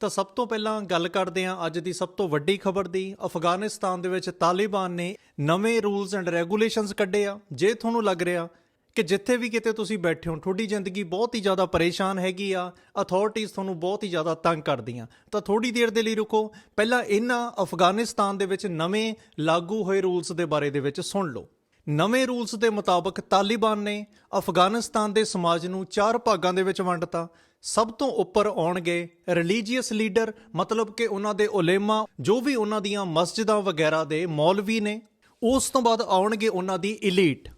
ਤਾਂ ਸਭ ਤੋਂ ਪਹਿਲਾਂ ਗੱਲ ਕਰਦੇ ਹਾਂ ਅੱਜ ਦੀ ਸਭ ਤੋਂ ਵੱਡੀ ਖਬਰ ਦੀ। ਅਫਗਾਨਿਸਤਾਨ ਦੇ ਵਿੱਚ ਤਾਲਿਬਾਨ ਨੇ ਨਵੇਂ ਰੂਲਸ ਐਂਡ ਰੈਗੂਲੇਸ਼ਨਸ ਕੱਢੇ ਆ। ਜੇ ਤੁਹਾਨੂੰ ਲੱਗ ਰਿਹਾ ਕਿ ਜਿੱਥੇ ਵੀ ਕਿਤੇ ਤੁਸੀਂ ਬੈਠੇ ਹੋ, ਤੁਹਾਡੀ ਜ਼ਿੰਦਗੀ ਬਹੁਤ ਹੀ ਜ਼ਿਆਦਾ ਪਰੇਸ਼ਾਨ ਹੈਗੀ ਆ ਅਥਾਰਟੀਆਂ ਤੁਹਾਨੂੰ ਬਹੁਤ ਹੀ ਜ਼ਿਆਦਾ ਤੰਗ ਕਰਦੀਆਂ। ਤਾਂ ਥੋੜੀ ਦੇਰ ਦੇ ਲਈ ਰੁਕੋ। ਪਹਿਲਾਂ ਇਹਨਾਂ ਅਫਗਾਨਿਸਤਾਨ ਦੇ ਵਿੱਚ ਨਵੇਂ ਲਾਗੂ ਹੋਏ ਰੂਲਸ ਦੇ ਬਾਰੇ ਦੇ ਵਿੱਚ ਸੁਣ ਲਓ। ਨਵੇਂ ਰੂਲਸ ਦੇ ਮੁਤਾਬਕ ਤਾਲਿਬਾਨ ਨੇ ਅਫਗਾਨਿਸਤਾਨ ਦੇ ਸਮਾਜ ਨੂੰ ਚਾਰ ਭਾਗਾਂ ਦੇ ਵਿੱਚ ਵੰਡਤਾ। ਸਭ ਤੋਂ ਉੱਪਰ ਆਉਣਗੇ ਰਿਲੀਜੀਅਸ ਲੀਡਰ ਮਤਲਬ ਕਿ ਉਹਨਾਂ ਦੇ ਉਲੇਮਾ, ਜੋ ਵੀ ਉਹਨਾਂ ਦੀਆਂ ਮਸਜਿਦਾਂ ਵਗੈਰਾ ਦੇ ਮੌਲਵੀ ਨੇ, ਉਸ ਤੋਂ ਬਾਅਦ ਆਉਣਗੇ ਉਹਨਾਂ ਦੀ ਇਲੀਟ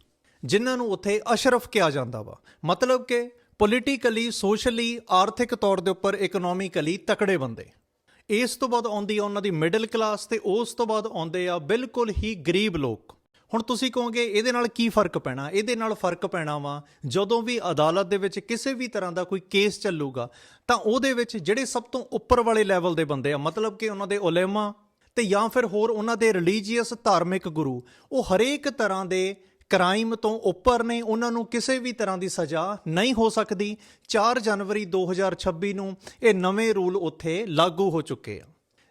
ਜਿਨ੍ਹਾਂ ਨੂੰ ਉੱਥੇ ਅਸ਼ਰਫ ਕਿਹਾ ਜਾਂਦਾ ਵਾ। ਮਤਲਬ ਕਿ ਪੋਲੀਟੀਕਲੀ ਸੋਸ਼ਲੀ ਆਰਥਿਕ ਤੌਰ ਦੇ ਉੱਪਰ ਇਕਨੋਮਿਕਲੀ ਤਕੜੇ ਬੰਦੇ। ਇਸ ਤੋਂ ਬਾਅਦ ਆਉਂਦੀ ਆ ਉਹਨਾਂ ਦੀ ਮਿਡਲ ਕਲਾਸ ਤੇ ਉਸ ਤੋਂ ਬਾਅਦ ਆਉਂਦੇ ਆ ਬਿਲਕੁਲ ਹੀ ਗਰੀਬ ਲੋਕ। ਹੁਣ ਤੁਸੀਂ ਕਹੋਗੇ, ਇਹਦੇ ਨਾਲ ਕੀ ਫ਼ਰਕ ਪੈਣਾ? ਇਹਦੇ ਨਾਲ ਫ਼ਰਕ ਪੈਣਾ ਵਾ, ਜਦੋਂ ਵੀ ਅਦਾਲਤ ਦੇ ਵਿੱਚ ਕਿਸੇ ਵੀ ਤਰ੍ਹਾਂ ਦਾ ਕੋਈ ਕੇਸ ਚੱਲੂਗਾ, ਤਾਂ ਉਹਦੇ ਵਿੱਚ ਜਿਹੜੇ ਸਭ ਤੋਂ ਉੱਪਰ ਵਾਲੇ ਲੈਵਲ ਦੇ ਬੰਦੇ ਆ, ਮਤਲਬ ਕਿ ਉਹਨਾਂ ਦੇ ਉਲੇਮਾ ਤੇ ਜਾਂ ਫਿਰ ਹੋਰ ਉਹਨਾਂ ਦੇ ਰਿਲੀਜੀਅਸ ਧਾਰਮਿਕ ਗੁਰੂ, ਉਹ ਹਰੇਕ ਤਰ੍ਹਾਂ ਦੇ ਕ੍ਰਾਈਮ ਤੋਂ ਉੱਪਰ ਨੇ, ਉਹਨਾਂ ਨੂੰ ਕਿਸੇ ਵੀ ਤਰ੍ਹਾਂ ਦੀ ਸਜ਼ਾ ਨਹੀਂ ਹੋ ਸਕਦੀ। 4 ਜਨਵਰੀ 2026 ਨੂੰ ਇਹ ਨਵੇਂ ਰੂਲ ਉੱਥੇ ਲਾਗੂ ਹੋ ਚੁੱਕੇ ਆ।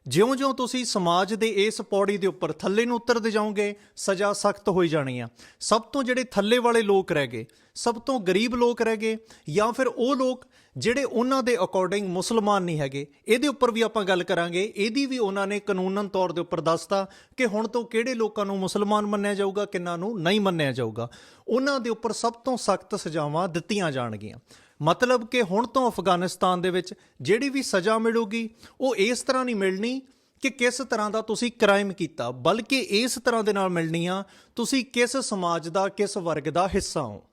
ਜਿਉਂ-ਜਿਉਂ ਤੁਸੀਂ ਸਮਾਜ ਦੇ ਇਸ ਪੌੜੀ ਦੇ ਉੱਪਰ ਥੱਲੇ ਨੂੰ ਉਤਰਦੇ ਜਾਓਗੇ, ਸਜ਼ਾ ਸਖਤ ਹੋਈ ਜਾਣੀ ਆ। ਸਭ ਤੋਂ ਜਿਹੜੇ ਥੱਲੇ ਵਾਲੇ ਲੋਕ ਰਹਿ ਗਏ, ਸਭ ਤੋਂ ਗਰੀਬ ਲੋਕ ਰਹਿ ਗਏ, ਜਾਂ ਫਿਰ ਉਹ ਲੋਕ ਜਿਹੜੇ ਉਹਨਾਂ ਦੇ ਅਕੋਰਡਿੰਗ ਮੁਸਲਮਾਨ ਨਹੀਂ ਹੈਗੇ, ਇਹਦੇ ਉੱਪਰ ਵੀ ਆਪਾਂ ਗੱਲ ਕਰਾਂਗੇ। ਇਹਦੀ ਵੀ ਉਹਨਾਂ ਨੇ ਕਾਨੂੰਨਨ ਤੌਰ ਦੇ ਉੱਪਰ ਦੱਸਤਾ ਕਿ ਹੁਣ ਤੋਂ ਕਿਹੜੇ ਲੋਕਾਂ ਨੂੰ ਮੁਸਲਮਾਨ ਮੰਨਿਆ ਜਾਊਗਾ, ਕਿੰਨਾਂ ਨੂੰ ਨਹੀਂ ਮੰਨਿਆ ਜਾਊਗਾ। ਉਹਨਾਂ ਦੇ ਉੱਪਰ ਸਭ ਤੋਂ ਸਖਤ ਸਜ਼ਾਵਾਂ ਦਿੱਤੀਆਂ ਜਾਣਗੀਆਂ। ਮਤਲਬ ਕਿ ਹੁਣ ਤੋਂ ਅਫਗਾਨਿਸਤਾਨ ਦੇ ਵਿੱਚ ਜਿਹੜੀ ਵੀ ਸਜ਼ਾ ਮਿਲੂਗੀ, ਉਹ ਇਸ ਤਰ੍ਹਾਂ ਨਹੀਂ ਮਿਲਣੀ ਕਿ ਕਿਸ ਤਰ੍ਹਾਂ ਦਾ ਤੁਸੀਂ ਕ੍ਰਾਈਮ ਕੀਤਾ, ਬਲਕਿ ਇਸ ਤਰ੍ਹਾਂ ਦੇ ਨਾਲ ਮਿਲਣੀ ਆ ਤੁਸੀਂ ਕਿਸ ਸਮਾਜ ਦਾ, ਕਿਸ ਵਰਗ ਦਾ ਹਿੱਸਾ ਹੋ।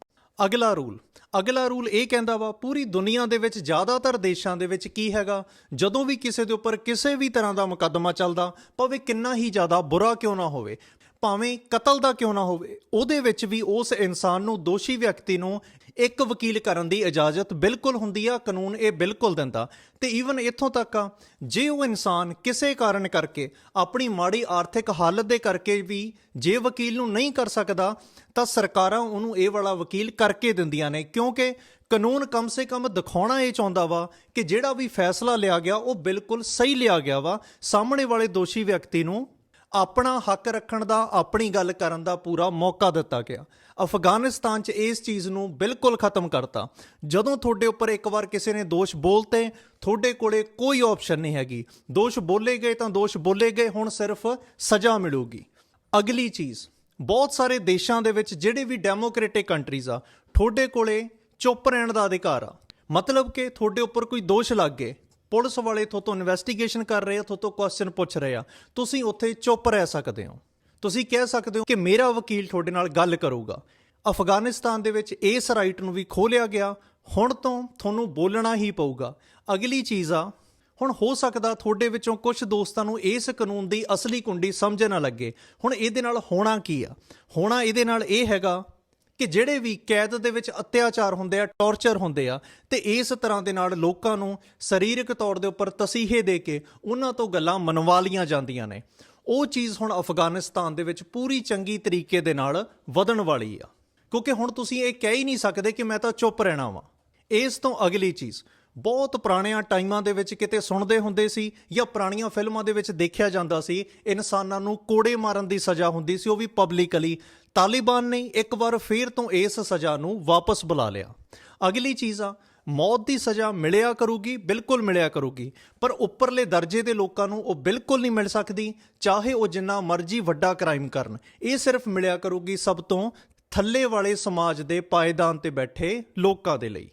ਅਗਲਾ ਰੂਲ ਅਗਲਾ ਰੂਲ ਇਹ ਕਹਿੰਦਾ ਵਾ, ਪੂਰੀ ਦੁਨੀਆ ਦੇ ਵਿੱਚ ਜ਼ਿਆਦਾਤਰ ਦੇਸ਼ਾਂ ਦੇ ਵਿੱਚ ਕੀ ਹੈਗਾ, ਜਦੋਂ ਵੀ ਕਿਸੇ ਦੇ ਉੱਪਰ ਕਿਸੇ ਵੀ ਤਰ੍ਹਾਂ ਦਾ ਮੁਕੱਦਮਾ ਚੱਲਦਾ, ਭਾਵੇਂ ਕਿੰਨਾ ਹੀ ਜ਼ਿਆਦਾ ਬੁਰਾ ਕਿਉਂ ਨਾ ਹੋਵੇ, ਭਾਵੇਂ ਕਤਲ ਦਾ ਕਿਉਂ ਨਾ ਹੋਵੇ, ਉਹਦੇ ਵਿੱਚ ਵੀ ਉਸ ਇਨਸਾਨ ਨੂੰ, ਦੋਸ਼ੀ ਵਿਅਕਤੀ ਨੂੰ ਇੱਕ ਵਕੀਲ ਕਰਨ ਦੀ ਇਜਾਜ਼ਤ ਬਿਲਕੁਲ ਹੁੰਦੀ ਆ, ਕਾਨੂੰਨ ਇਹ ਬਿਲਕੁਲ ਦਿੰਦਾ। ਤੇ ਈਵਨ ਇੱਥੋਂ ਤੱਕ ਆ, ਜੇ ਉਹ ਇਨਸਾਨ ਕਿਸੇ ਕਾਰਨ ਕਰਕੇ, ਆਪਣੀ ਮਾੜੀ ਆਰਥਿਕ ਹਾਲਤ ਦੇ ਕਰਕੇ ਵੀ ਜੇ ਵਕੀਲ ਨੂੰ ਨਹੀਂ ਕਰ ਸਕਦਾ, ਤਾਂ ਸਰਕਾਰਾਂ ਉਹਨੂੰ ਇਹ ਵਾਲਾ ਵਕੀਲ ਕਰਕੇ ਦਿੰਦੀਆਂ ਨੇ। ਕਿਉਂਕਿ ਕਾਨੂੰਨ ਕਮ ਸੇ ਕਮ ਦਿਖਾਉਣਾ ਇਹ ਚਾਹੁੰਦਾ ਵਾ ਕਿ ਜਿਹੜਾ ਵੀ ਫੈਸਲਾ ਲਿਆ ਗਿਆ, ਉਹ ਬਿਲਕੁਲ ਸਹੀ ਲਿਆ ਗਿਆ ਵਾ। ਸਾਹਮਣੇ ਵਾਲੇ ਦੋਸ਼ੀ ਵਿਅਕਤੀ ਨੂੰ ਆਪਣਾ ਹੱਕ ਰੱਖਣ ਦਾ, ਆਪਣੀ ਗੱਲ ਕਰਨ ਦਾ ਪੂਰਾ ਮੌਕਾ ਦਿੱਤਾ ਗਿਆ। ਅਫਗਾਨਿਸਤਾਨ 'ਚ ਇਸ ਚੀਜ਼ ਨੂੰ ਬਿਲਕੁਲ ਖਤਮ ਕਰਤਾ। ਜਦੋਂ ਤੁਹਾਡੇ ਉੱਪਰ ਇੱਕ ਵਾਰ ਕਿਸੇ ਨੇ ਦੋਸ਼ ਬੋਲਤੇ, ਤੁਹਾਡੇ ਕੋਲੇ ਕੋਈ ਆਪਸ਼ਨ ਨਹੀਂ ਹੈਗੀ। ਦੋਸ਼ ਬੋਲੇ ਗਏ ਤਾਂ ਦੋਸ਼ ਬੋਲੇ ਗਏ, ਹੁਣ ਸਿਰਫ ਸਜ਼ਾ ਮਿਲੂਗੀ। ਅਗਲੀ ਚੀਜ਼, ਬਹੁਤ ਸਾਰੇ ਦੇਸ਼ਾਂ ਦੇ ਵਿੱਚ ਜਿਹੜੇ ਵੀ ਡੈਮੋਕ੍ਰੈਟਿਕ ਕੰਟਰੀਜ਼ ਆ, ਤੁਹਾਡੇ ਕੋਲੇ ਚੁੱਪ ਰਹਿਣ ਦਾ ਅਧਿਕਾਰ ਆ। ਮਤਲਬ ਕਿ ਤੁਹਾਡੇ ਉੱਪਰ ਕੋਈ ਦੋਸ਼ ਲੱਗ ਗਏ, ਪੁਲਿਸ ਵਾਲੇ ਤੁਹਾਤੋਂ ਇਨਵੈਸਟੀਗੇਸ਼ਨ ਕਰ ਰਹੇ ਆ, ਤੁਹਾਡੇ ਤੋਂ ਕੁਐਸਚਨ ਪੁੱਛ ਰਹੇ ਆ। ਤੁਸੀਂ ਉੱਥੇ ਚੁੱਪ ਰਹਿ ਸਕਦੇ ਹੋ। ਤੁਸੀਂ ਕਹਿ ਸਕਦੇ ਹੋ ਕਿ ਮੇਰਾ ਵਕੀਲ ਤੁਹਾਡੇ ਨਾਲ ਗੱਲ ਕਰੂਗਾ। ਅਫਗਾਨਿਸਤਾਨ ਦੇ ਵਿੱਚ ਇਸ ਰਾਈਟ ਨੂੰ ਵੀ ਖੋਲਿਆ ਗਿਆ। ਹੁਣ ਤੋਂ ਤੁਹਾਨੂੰ ਬੋਲਣਾ ਹੀ ਪਊਗਾ। ਅਗਲੀ ਚੀਜ਼ ਆ, ਹੁਣ ਹੋ ਸਕਦਾ ਤੁਹਾਡੇ ਵਿੱਚੋਂ ਕੁਝ ਦੋਸਤਾਂ ਨੂੰ ਇਸ ਕਾਨੂੰਨ ਦੀ ਅਸਲੀ ਕੁੰਡੀ ਸਮਝ ਨਾ ਲੱਗੇ। ਹੁਣ ਇਹਦੇ ਨਾਲ ਹੋਣਾ ਕੀ ਆ? ਹੋਣਾ ਇਹਦੇ ਨਾਲ ਇਹ ਹੈਗਾ ਕਿ ਜਿਹੜੇ ਵੀ ਕੈਦ ਦੇ ਵਿੱਚ ਅਤਿਆਚਾਰ ਹੁੰਦੇ ਆ, ਟੌਰਚਰ ਹੁੰਦੇ ਆ, ਤੇ ਇਸ ਤਰ੍ਹਾਂ ਦੇ ਨਾਲ ਲੋਕਾਂ ਨੂੰ ਸਰੀਰਕ ਤੌਰ ਦੇ ਉੱਪਰ ਤਸੀਹੇ ਦੇ ਕੇ ਉਹਨਾਂ ਤੋਂ ਗੱਲਾਂ ਮਨਵਾ ਲੀਆਂ ਜਾਂਦੀਆਂ ਨੇ। ਉਹ ਚੀਜ਼ ਹੁਣ ਅਫਗਾਨਿਸਤਾਨ ਦੇ ਵਿੱਚ ਪੂਰੀ ਚੰਗੀ ਤਰੀਕੇ ਦੇ ਨਾਲ ਵਧਣ ਵਾਲੀ ਆ। ਕਿਉਂਕਿ ਹੁਣ ਤੁਸੀਂ ਇਹ ਕਹਿ ਹੀ ਨਹੀਂ ਸਕਦੇ ਕਿ ਮੈਂ ਤਾਂ ਚੁੱਪ ਰਹਿਣਾ ਵਾਂ। ਇਸ ਤੋਂ ਅਗਲੀ ਚੀਜ਼, ਬਹੁਤ ਪੁਰਾਣਿਆਂ ਟਾਈਮਾਂ ਦੇ ਵਿੱਚ ਕਿਤੇ ਸੁਣਦੇ ਹੁੰਦੇ ਸੀ ਜਾਂ ਪੁਰਾਣੀਆਂ ਫਿਲਮਾਂ ਦੇ ਵਿੱਚ ਦੇਖਿਆ ਜਾਂਦਾ ਸੀ, ਇਨਸਾਨਾਂ ਨੂੰ ਕੋੜੇ ਮਾਰਨ ਦੀ ਸਜ਼ਾ ਹੁੰਦੀ ਸੀ, ਉਹ ਵੀ ਪਬਲਿਕਲੀ ਤਾਲਿਬਾਨ ਨੇ ਇੱਕ ਵਾਰ ਫੇਰ ਤੋਂ ਇਸ ਸਜ਼ਾ ਨੂੰ ਵਾਪਸ ਬੁਲਾ ਲਿਆ। ਅਗਲੀ ਚੀਜ਼ ਆ ਮੌਤ ਦੀ ਸਜ਼ਾ ਮਿਲਿਆ ਕਰੂਗੀ, ਬਿਲਕੁਲ ਮਿਲਿਆ ਕਰੂਗੀ। ਪਰ ਉੱਪਰਲੇ ਦਰਜੇ ਦੇ ਲੋਕਾਂ ਨੂੰ ਉਹ ਬਿਲਕੁਲ ਨਹੀਂ ਮਿਲ ਸਕਦੀ, ਚਾਹੇ ਉਹ ਜਿੰਨਾ ਮਰਜ਼ੀ ਵੱਡਾ ਕ੍ਰਾਈਮ ਕਰਨ। ਇਹ ਸਿਰਫ ਮਿਲਿਆ ਕਰੂਗੀ ਸਭ ਤੋਂ ਥੱਲੇ ਵਾਲੇ ਸਮਾਜ ਦੇ ਪਾਇਦਾਨ ਤੇ ਬੈਠੇ ਲੋਕਾਂ ਦੇ ਲਈ।